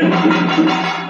Thank you.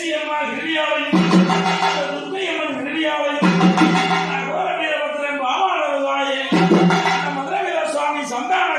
Pechiammal கிரியாவையும் Durgaiamman கிரியாவையும் கோரவீரபத்திரன் பாமாளவாயே மதுரவீர Swami Santhana